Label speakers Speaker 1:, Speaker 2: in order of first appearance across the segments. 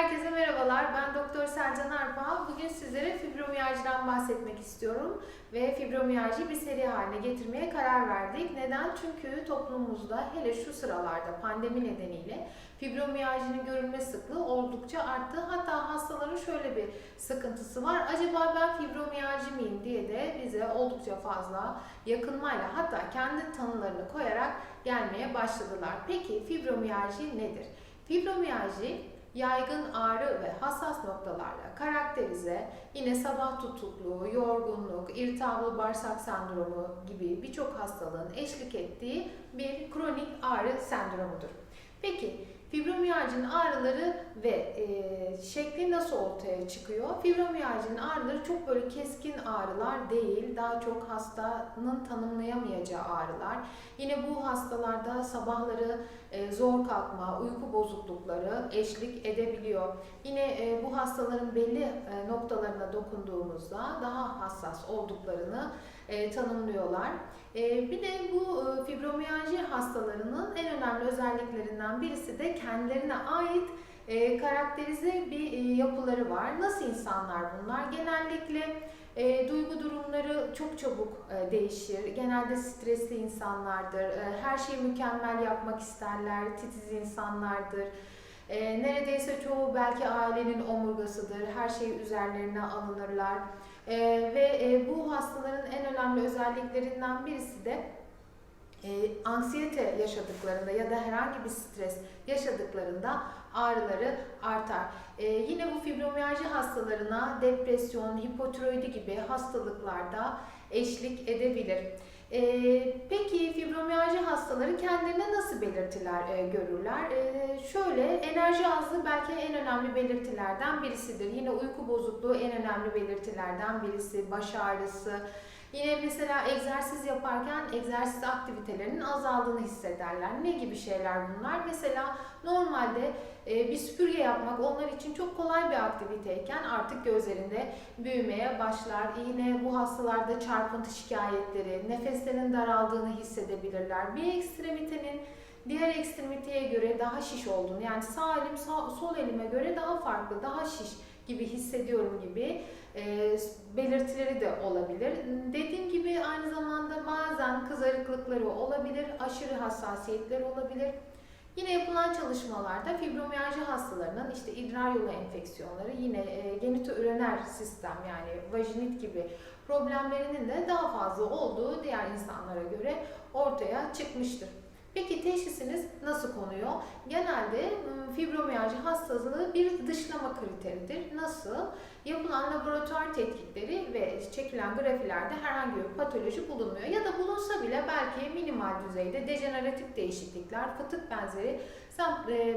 Speaker 1: Herkese merhabalar. Ben Doktor Selcan Arpa. Bugün sizlere fibromiyajdan bahsetmek istiyorum ve fibromiyajı bir seri haline getirmeye karar verdik. Neden? Çünkü toplumumuzda hele şu sıralarda pandemi nedeniyle fibromiyajının görülme sıklığı oldukça arttı. Hatta hastaların şöyle bir sıkıntısı var. Acaba ben fibromiyajı mıyım diye de bize oldukça fazla yakınmayla hatta kendi tanılarını koyarak gelmeye başladılar. Peki fibromiyajı nedir? Fibromiyajı yaygın ağrı ve hassas noktalarla karakterize, yine sabah tutukluğu, yorgunluk, irtihablı bağırsak sendromu gibi birçok hastalığın eşlik ettiği bir kronik ağrı sendromudur. Peki fibromiyajın ağrıları ve e, şekli nasıl ortaya çıkıyor? Fibromiyajın ağrıları çok böyle keskin ağrılar değil, daha çok hastanın tanımlayamayacağı ağrılar. Yine bu hastalarda sabahları e, zor kalkma, uyku bozuklukları eşlik edebiliyor. Yine e, bu hastaların belli e, noktalarına dokunduğumuzda daha hassas olduklarını e, tanımlıyorlar. E, bir de bu e, fibromiyalji hastalarının en önemli özelliklerinden birisi de kendilerine ait e, karakterize bir e, yapıları var. Nasıl insanlar bunlar? Genellikle e, duygu durumları çok çabuk e, değişir. Genelde stresli insanlardır. E, her şeyi mükemmel yapmak isterler. Titiz insanlardır. E, neredeyse çoğu belki ailenin omurgasıdır. Her şeyi üzerlerine alınırlar. E, ve e, bu hastaların en önemli özelliklerinden birisi de e, anksiyete yaşadıklarında ya da herhangi bir stres yaşadıklarında ağrıları artar. E, yine bu fibromiyalji hastalarına depresyon, hipotiroidi gibi hastalıklarda eşlik edebilir. E, peki fibromiyalji hastaları kendilerine nasıl belirtiler e, görürler? E, şöyle enerji azlığı belki en önemli belirtilerden birisidir. Yine uyku bozukluğu en önemli belirtilerden birisi, baş ağrısı, Yine mesela egzersiz yaparken egzersiz aktivitelerinin azaldığını hissederler. Ne gibi şeyler bunlar? Mesela normalde e, bir süpürge yapmak onlar için çok kolay bir aktiviteyken artık gözlerinde büyümeye başlar. Yine bu hastalarda çarpıntı şikayetleri, nefeslerin daraldığını hissedebilirler. Bir ekstremitenin diğer ekstremiteye göre daha şiş olduğunu yani sağ elim sağ, sol elime göre daha farklı, daha şiş gibi hissediyorum gibi e, belirtileri de olabilir. Dediğim gibi aynı zamanda bazen kızarıklıkları olabilir, aşırı hassasiyetler olabilir. Yine yapılan çalışmalarda fibromiyalji hastalarının işte idrar yolu enfeksiyonları, yine e, genitoürener sistem yani vajinit gibi problemlerinin de daha fazla olduğu diğer insanlara göre ortaya çıkmıştır. Peki teşhisiniz nasıl konuyor? Genelde fibromiyalji hastalığı bir dışlama kriteridir. Nasıl? Yapılan laboratuvar tetkikleri ve çekilen grafilerde herhangi bir patoloji bulunmuyor. Ya da bulunsa bile belki minimal düzeyde dejeneratif değişiklikler, fıtık benzeri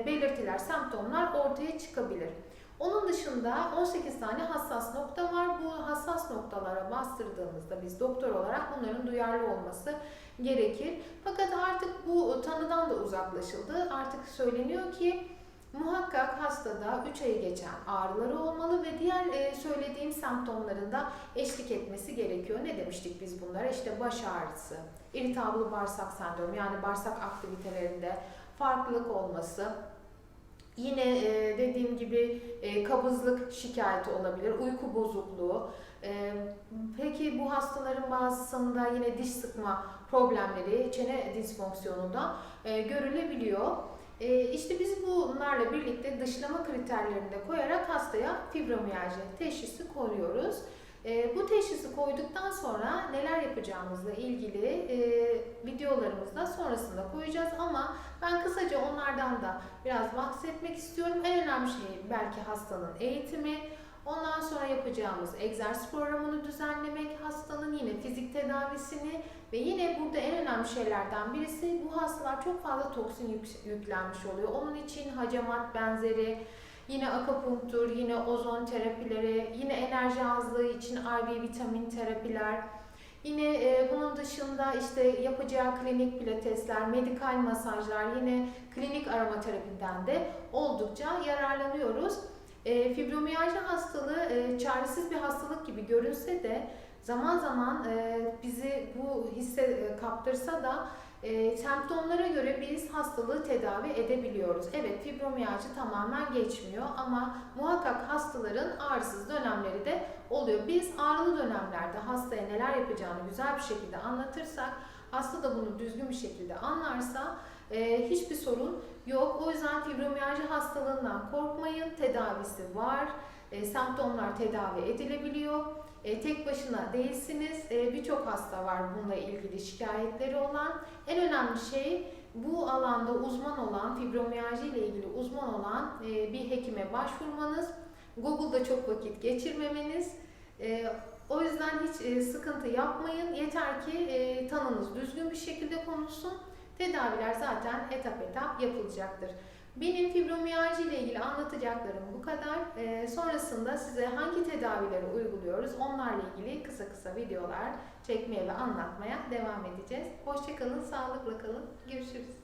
Speaker 1: belirtiler, semptomlar ortaya çıkabilir. Onun dışında 18 tane hassas nokta var. Bu hassas noktalara bastırdığımızda biz doktor olarak bunların duyarlı olması gerekir. Fakat artık bu tanıdan da uzaklaşıldı. Artık söyleniyor ki muhakkak hastada 3 ayı geçen ağrıları olmalı ve diğer e, söylediğim semptomların da eşlik etmesi gerekiyor. Ne demiştik biz bunlara? İşte baş ağrısı, irtihablı bağırsak sendromu yani bağırsak aktivitelerinde farklılık olması, Yine e, dediğim gibi e, kabızlık şikayeti olabilir, uyku bozukluğu. E, peki bu hastaların bazısında yine diş sıkma problemleri, çene disfonksiyonunda görülebiliyor. İşte biz bunlarla birlikte dışlama kriterlerini de koyarak hastaya fibromiyalji teşhisi koyuyoruz. E, bu teşhisi koyduktan sonra neler yapacağımızla ilgili e, videolarımızda sonrasında koyacağız ama ben kısaca onlardan da biraz bahsetmek istiyorum. En önemli şey belki hastanın eğitimi, ondan sonra yapacağımız egzersiz programını düzenlemek, hastanın yine fizik tedavisini ve yine burada en önemli şeylerden birisi bu hastalar çok fazla toksin yük, yüklenmiş oluyor. Onun için hacamat benzeri Yine akupunktur, yine ozon terapileri, yine enerji azlığı için IV vitamin terapiler. Yine e, bunun dışında işte yapacağı klinik pilatesler, medikal masajlar, yine klinik aromaterapiden de oldukça yararlanıyoruz. E, fibromiyalji hastalığı e, çaresiz bir hastalık gibi görünse de zaman zaman e, bizi bu hisse e, kaptırsa da E, semptomlara göre biz hastalığı tedavi edebiliyoruz. Evet fibromiyalji tamamen geçmiyor ama muhakkak hastaların ağrısız dönemleri de oluyor. Biz ağrılı dönemlerde hastaya neler yapacağını güzel bir şekilde anlatırsak, hasta da bunu düzgün bir şekilde anlarsa e, hiçbir sorun yok. O yüzden fibromiyalji hastalığından korkmayın. Tedavisi var. E, semptomlar tedavi edilebiliyor. E, tek başına değilsiniz. E, Birçok hasta var bununla ilgili şikayetleri olan. En önemli şey bu alanda uzman olan, fibromiyalji ile ilgili uzman olan e, bir hekime başvurmanız. Google'da çok vakit geçirmemeniz. E, o yüzden hiç e, sıkıntı yapmayın. Yeter ki e, tanınız düzgün bir şekilde konulsun. Tedaviler zaten etap etap yapılacaktır. Benim fibromiyalji ile ilgili anlatacaklarım bu kadar. Ee, sonrasında size hangi tedavileri uyguluyoruz onlarla ilgili kısa kısa videolar çekmeye ve anlatmaya devam edeceğiz. Hoşçakalın, sağlıkla kalın. Görüşürüz.